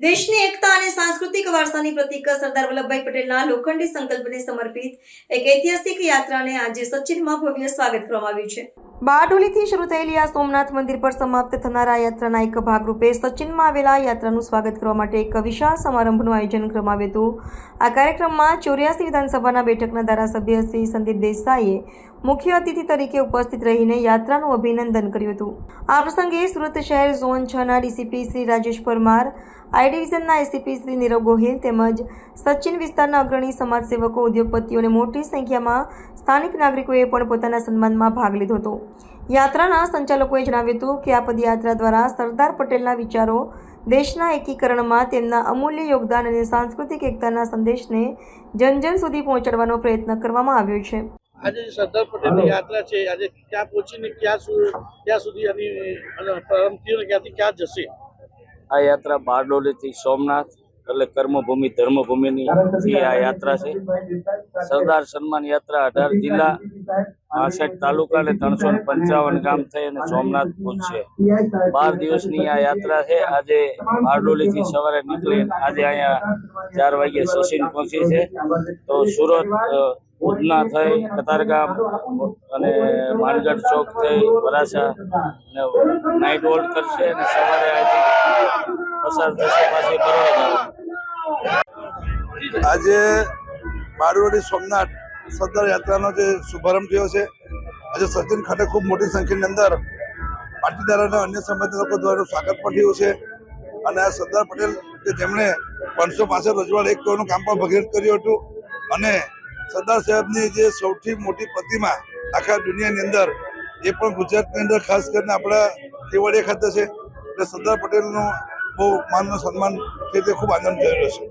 દેશની એકતા અને સાંસ્કૃતિક વારસાની પ્રતીક સરદાર વલ્લભભાઈ પટેલના લોખંડી સંકલ્પને સમર્પિત એક ઐતિહાસિક યાત્રાને આજે સચિનમાં ભવ્ય સ્વાગત કરવામાં આવ્યું છે. બારડોલીથી શરૂ થયેલી આ સોમનાથ મંદિર પર સમાપ્ત થનાર આ યાત્રાના એક ભાગરૂપે સચિનમાં આવેલા યાત્રાનું સ્વાગત કરવા માટે એક વિશાળ સમારંભનું આયોજન કરવામાં આવ્યું હતું. આ કાર્યક્રમમાં ચોર્યાસી વિધાનસભાના બેઠકના ધારાસભ્ય શ્રી સંદીપ દેસાઈએ મુખ્ય અતિથિ તરીકે ઉપસ્થિત રહીને યાત્રાનું અભિનંદન કર્યું હતું. આ પ્રસંગે સુરત શહેર ઝોન છના ડીસીપી શ્રી રાજેશ પરમાર, આઈ ડિવિઝનના એસીપી શ્રી નીરવ ગોહિલ તેમજ સચિન વિસ્તારના અગ્રણી સમાજસેવકો ઉદ્યોગપતિઓને મોટી સંખ્યામાં સ્થાનિક નાગરિકોએ પણ પોતાના સન્માનમાં ભાગ લીધો હતો. યાત્રાના સંચાલકોએ જણાવ્યું હતું કે આ પદયાત્રા દ્વારા સરદાર પટેલના વિચારો દેશના એકીકરણમાં તેમના અમૂલ્ય યોગદાન અને સાંસ્કૃતિક એકતાના સંદેશને જન જન સુધી પહોંચાડવાનો પ્રયત્ન કરવામાં આવ્યો છે. આજે જે સરદાર પટેલની યાત્રા છે આજે ક્યાં પહોંચીને ક્યાં ક્યાં સુધી એની અને પ્રારંભ થયો ક્યાંથી ક્યાં જશે? આ યાત્રા બારડોલીથી સોમનાથ એટલે કર્મભૂમિ ધર્મભૂમિની આ યાત્રા છે સરદાર સન્માન યાત્રા અઢાર જિલ્લા પાસઠ તાલુકા અને ત્રણસો ને પંચાવન ગામ થઈ અને સોમનાથ પહોંચશે બાર દિવસની આ યાત્રા છે. આજે બારડોલીથી સવારે નીકળી આજે અહીંયા ચાર વાગે સચિન પહોંચી છે. તો સુરત ઉધના થઈ કતારગામ અને માનગઢ ચોક થઈ વરાછા અને નાઇટ હોલ્ડ કરશે અને સવારે પસાર થશે પાછી બરોડા આજે બારડોલી સોમનાથ સરદાર યાત્રાનો જે શુભારંભ થયો છે, આજે સચિન ખાતે ખૂબ મોટી સંખ્યાની અંદર પાટીદારોના અન્ય સમાજના લોકો દ્વારા સ્વાગત પણ થયું છે. અને આ સરદાર પટેલ કે જેમણે પાંચસો પાસઠ રજવાડ એક કરોડનું કામ પણ ભગીરથ કર્યું હતું અને સરદાર સાહેબની જે સૌથી મોટી પ્રતિમા આખા દુનિયાની અંદર, એ પણ ગુજરાતની અંદર ખાસ કરીને આપણા કેવડિયા ખાતે છે. એટલે સરદાર પટેલનું બહુ માનનું સન્માન તે ખૂબ આનંદ થયેલો છે.